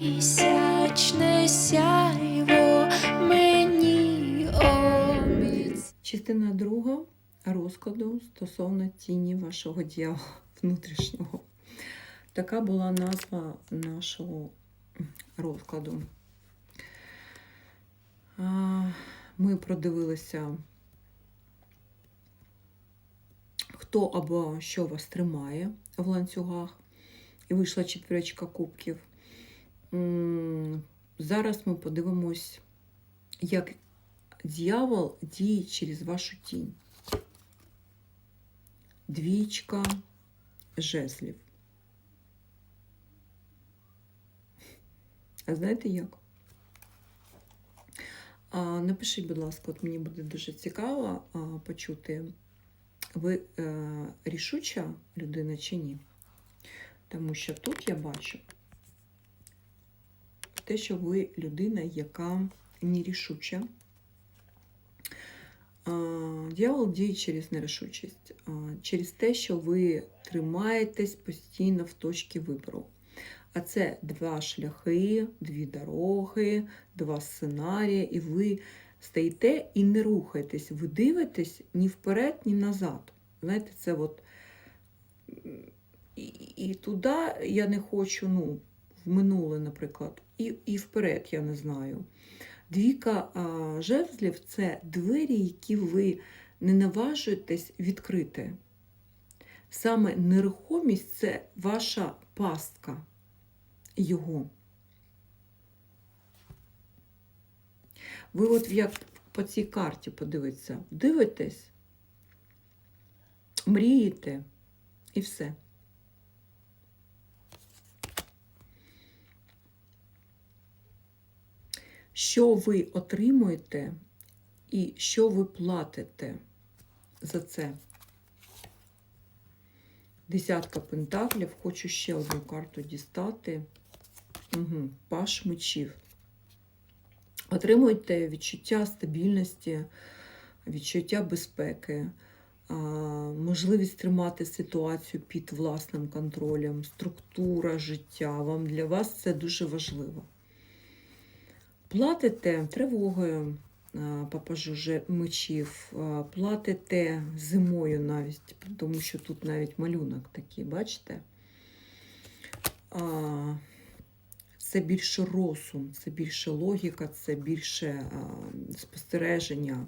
Місячне сяйво мені обіць. Частина друга розкладу стосовно тіні вашого дьявола внутрішнього. Така була назва нашого розкладу. Ми продивилися, хто або що вас тримає в ланцюгах, і вийшла четвірочка кубків. Зараз ми подивимось, як дьявол діє через вашу тінь. Двічка жезлів. А знаєте як? А, напишіть, будь ласка, от мені буде дуже цікаво а, почути, ви е, рішуча людина чи ні. Тому що тут я бачу те, що ви людина, яка нерішуча. А, Дьявол діє через нерішучість, через те, що ви тримаєтесь постійно в точці вибору. А це два шляхи, дві дороги, два сценарії, і ви стоїте і не рухаєтесь. Ви дивитесь ні вперед, ні назад. Знаєте, це от і, і туди я не хочу, ну, в минуле, наприклад, і, і вперед я не знаю. Двіка а, жезлів це двері, які ви не наважуєтесь відкрити. Саме нерухомість це ваша пастка його. Ви от як по цій карті подивитися, дивитесь, мрієте і все. Що ви отримуєте і що ви платите за це? Десятка пентаклів. Хочу ще одну карту дістати. Угу. Паш мечів. Отримуйте відчуття стабільності, відчуття безпеки, можливість тримати ситуацію під власним контролем, структура життя. Вам для вас це дуже важливо. Платите тривогою а, папажу мечів, платите зимою навіть, тому що тут навіть малюнок такий, бачите? Це більше розум, це більше логіка, це більше спостереження,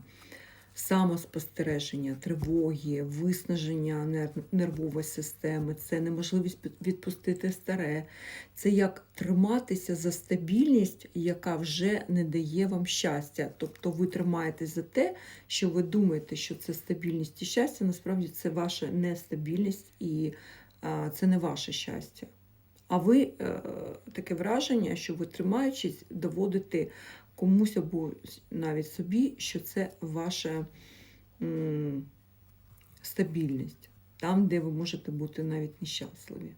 самоспостереження, тривоги, виснаження нервової системи, це неможливість відпустити старе, це як триматися за стабільність, яка вже не дає вам щастя. Тобто ви тримаєтесь за те, що ви думаєте, що це стабільність і щастя, насправді це ваша нестабільність і це не ваше щастя. А ви е, таке враження, що ви тримаючись, доводите комусь або навіть собі, що це ваша м, стабільність, там, де ви можете бути навіть нещасливі.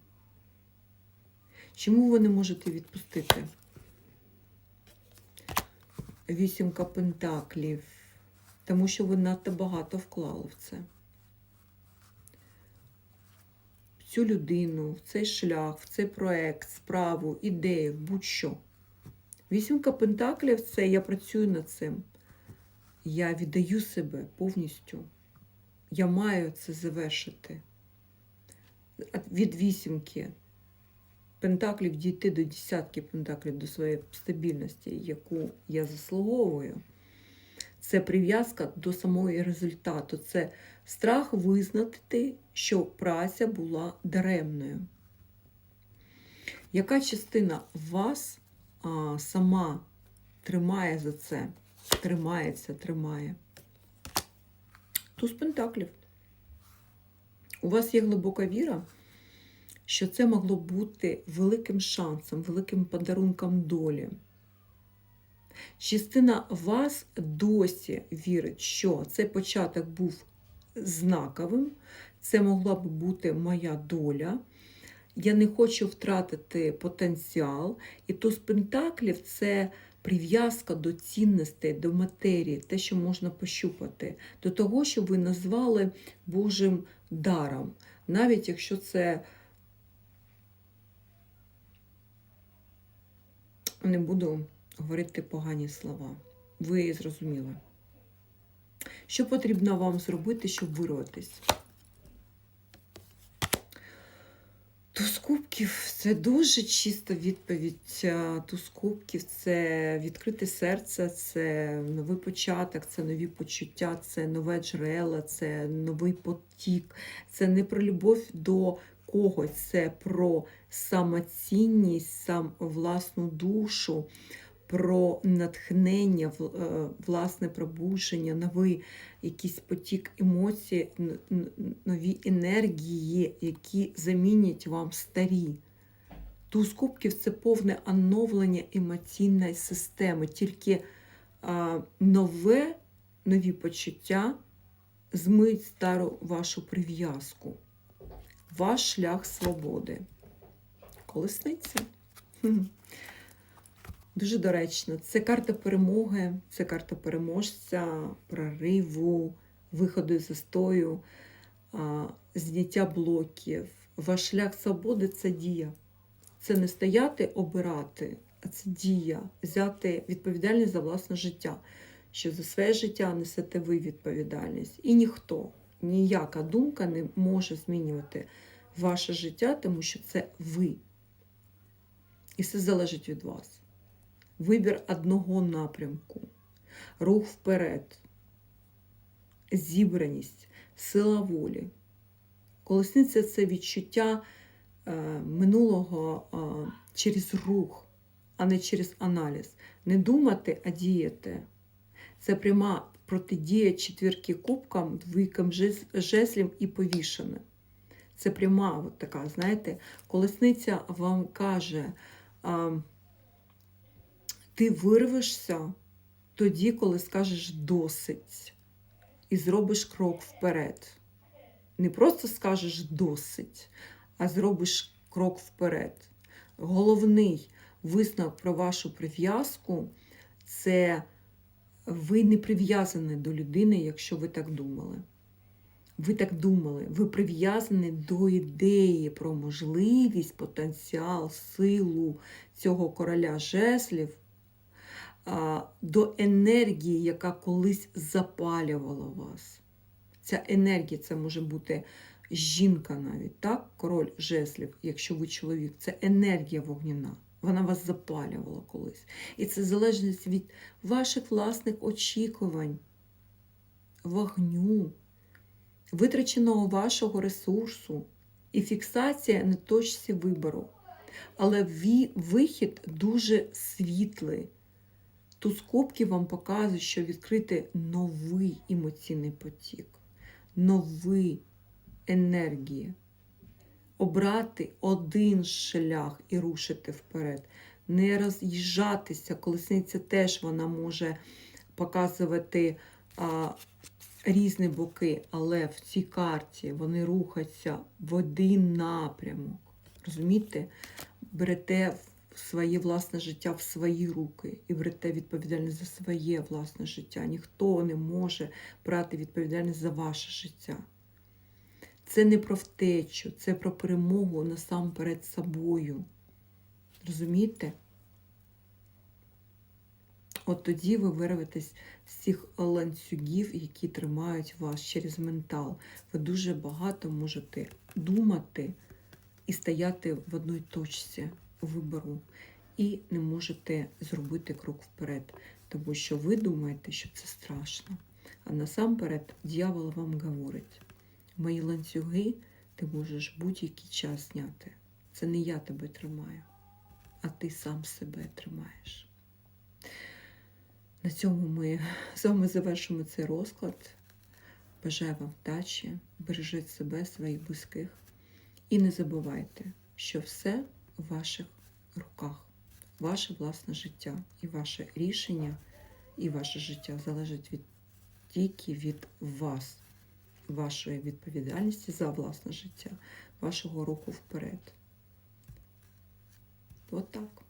Чому ви не можете відпустити? Вісімка пентаклів. Тому що ви надто багато вклали в це. В цю людину, в цей шлях, в цей проект, справу, ідею, будь-що. Вісімка пентаклів це я працюю над цим. Я віддаю себе повністю. Я маю це завершити. Від вісімки пентаклів дійти до десятки пентаклів, до своєї стабільності, яку я заслуговую. Це прив'язка до самого результату. Це страх визнати, що праця була даремною. Яка частина вас а, сама тримає за це? Тримається, тримає. Туз пентаклів. У вас є глибока віра, що це могло бути великим шансом, великим подарунком долі. Частина вас досі вірить, що цей початок був знаковим, це могла б бути моя доля. Я не хочу втратити потенціал. І туз пентаклів це прив'язка до цінностей, до матерії, те, що можна пощупати, до того, що ви назвали Божим даром. Навіть якщо це Не буду говорити погані слова. Ви зрозуміли. Що потрібно вам зробити, щоб вирватися? Туз кубків це дуже чиста відповідь. Туз кубків це відкрите серце, це новий початок, це нові почуття, це нове джерело, це новий потік. Це не про любов до когось, це про самоцінність, сам власну душу, про натхнення, е, власне пробудження, новий якийсь потік емоцій, нові енергії, які замінять вам старі. Туз кубків це повне оновлення емоційної системи, тільки нове, нові почуття змить стару вашу прив'язку. Ваш шлях свободи. Колесниця. Дуже доречно. Це карта перемоги, це карта переможця, прориву, виходу із застою, зняття блоків. Ваш шлях свободи це дія. Це не стояти, обирати, а це дія, взяти відповідальність за власне життя. Що за своє життя несете ви відповідальність. І ніхто, ніяка думка не може змінювати ваше життя, тому що це ви. І все залежить від вас. Вибір одного напрямку, рух вперед, зібраність, сила волі. Колесниця це відчуття е, минулого е, через рух, а не через аналіз. Не думати, а діяти. Це пряма протидія четвірки кубкам, двійкам жез- жезлів і повішене. Це пряма от така, знаєте, колесниця вам каже, ти вирвешся тоді, коли скажеш досить, і зробиш крок вперед. Не просто скажеш досить, а зробиш крок вперед. Головний висновок про вашу прив'язку це ви не прив'язані до людини, якщо ви так думали. Ви так думали, ви прив'язані до ідеї про можливість, потенціал, силу цього короля жеслів, до енергії, яка колись запалювала вас. Ця енергія це може бути жінка навіть, так? Король жеслів, якщо ви чоловік, це енергія вогняна. Вона вас запалювала колись. І це залежить від ваших власних очікувань, вогню, витраченого вашого ресурсу і фіксація на точці вибору. Але вихід дуже світлий. Туз кубків вам показує, що відкрити новий емоційний потік, нові енергії. Обрати один шлях і рушити вперед. Не роз'їжджатися. Колесниця теж вона може показувати а, різні боки, але в цій карті вони рухаються в один напрямок. Розумієте? Берете в своє власне життя в свої руки і берете відповідальність за своє власне життя. Ніхто не може брати відповідальність за ваше життя. Це не про втечу, це про перемогу насамперед собою. Розумієте? От тоді ви вирветесь з цих ланцюгів, які тримають вас через ментал. Ви дуже багато можете думати і стояти в одній точці вибору, і не можете зробити крок вперед, тому що ви думаєте, що це страшно. А насамперед дьявол вам говорить: мої ланцюги ти можеш будь-який час зняти. Це не я тебе тримаю, а ти сам себе тримаєш. На цьому ми з вами завершимо цей розклад. Бажаю вам вдачі, бережіть себе, своїх близьких. І не забувайте, що все в ваших руках, ваше власне життя і ваше рішення, і ваше життя залежить від тільки від вас, вашої відповідальності за власне життя, вашого руху вперед. От так.